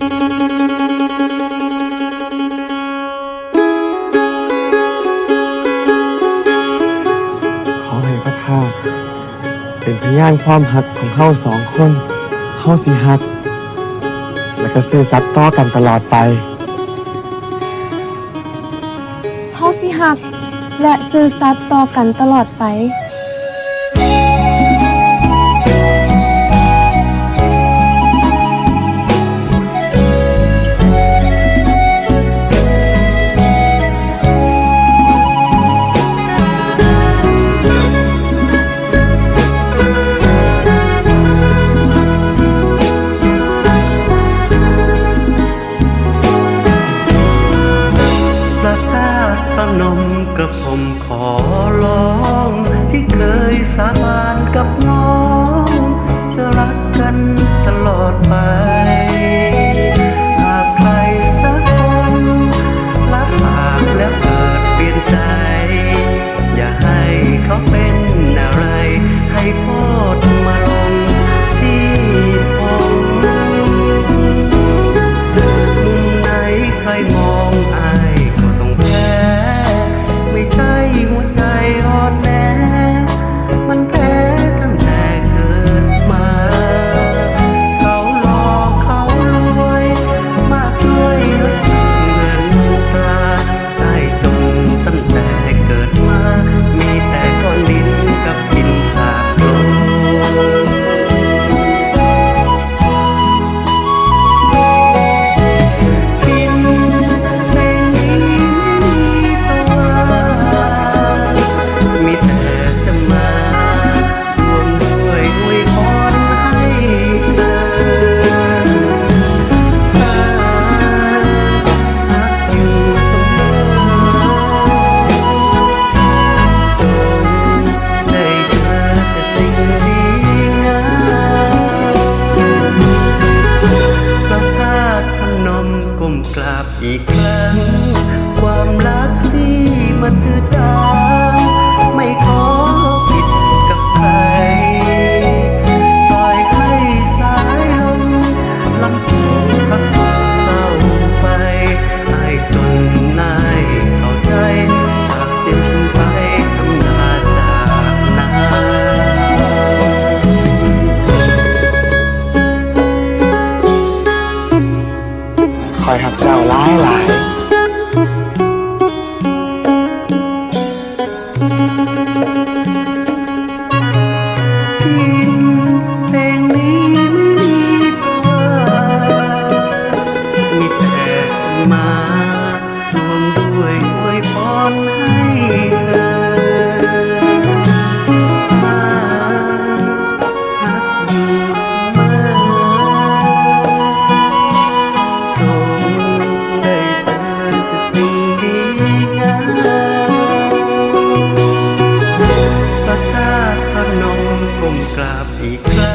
ขอให้พระธาตเป็นพยานความหักของเข้าสองคนเข้าสิหัก และก็ซื่อสัตย์ต่อกันตลอดไปเข้าสิหัก และซื่อสัตย์ต่อกันตลอดไป พระนมกับผมขอร้อง ที่เคยสาบานกับน้อง จะรักกันตลอดไป อยหักเจ้าหลายหลาย กราบอีกครั้ง